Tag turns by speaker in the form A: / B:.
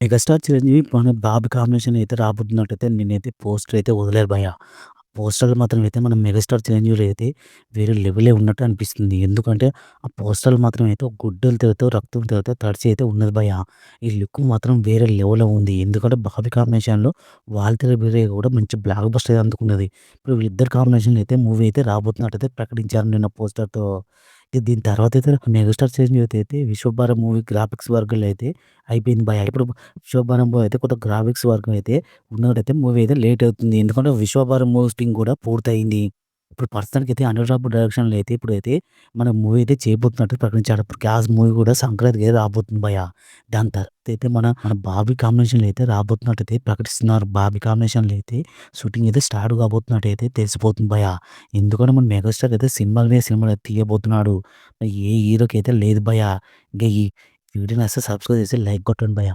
A: Megastar Chiranjeevi మన బాబు combination అయితే రాబోతున్నట్టయితే నేనైతే పోస్టర్ అయితే వదిలేరు భయ్యా. పోస్టర్‌లు మాత్రం అయితే మన మెగాస్టార్ చిరంజీవులు అయితే వేరే లెవెలే ఉన్నట్టు అనిపిస్తుంది. ఎందుకంటే ఆ పోస్టర్‌లు మాత్రం అయితే గుడ్డలతో రక్తం తిరుగుతూ తడిచి అయితే ఉన్నది భయ ఈ లుక్ మాత్రం వేరే లెవెల్‌లో ఉంది. ఎందుకంటే బాబీ కాంబినేషన్‌లో వాల్తేరు బీరే కూడా మంచి బ్లాక్ బస్టర్ అందుకున్నది. ఇప్పుడు వీళ్ళిద్దరు కాంబినేషన్‌లో అయితే మూవీ అయితే రాబోతున్నట్టయితే ప్రకటించారు నిన్న పోస్టర్‌తో. దీని తర్వాత అయితే మెగాస్టార్ చిరంజీవి అయితే విశ్వభారం మూవీ గ్రాఫిక్స్ వర్గంలో అయితే అయిపోయింది భయ్యా. ఇప్పుడు విశ్వభారంలో అయితే కొత్త గ్రాఫిక్స్ వర్గం అయితే ఉన్నట్టయితే మూవీ అయితే లేట్ అవుతుంది. ఎందుకంటే విశ్వభారం మూవీ షూటింగ్ కూడా పూర్తయింది. ఇప్పుడు ప్రస్తుతానికైతే అయితే రావు డైరెక్షన్‌లో అయితే ఇప్పుడైతే మన మూవీ అయితే చేయబోతున్నట్టు ప్రకటించాడు. ఇప్పుడు 'గ్యాస్' మూవీ కూడా సంక్రాంతికి అయితే రాబోతుంది భయ దాని తర్వాత అయితే మన మన బాబీ కాంబినేషన్‌లో అయితే రాబోతున్నట్టయితే ప్రకటిస్తున్నారు. బాబీ కాంబినేషన్‌లో అయితే షూటింగ్ అయితే స్టార్ట్ కాబోతున్నట్టయితే తెలిసిపోతుంది భయ ఎందుకంటే మన మెగాస్టార్ అయితే సినిమాల మీద సినిమాలు తీయబోతున్నాడు. ఏ హీరోకి అయితే లేదు భయ ఇంకా ఈ వీడియోని అస్సలు సబ్స్క్రైబ్ చేసి లైక్ కొట్టండి భయ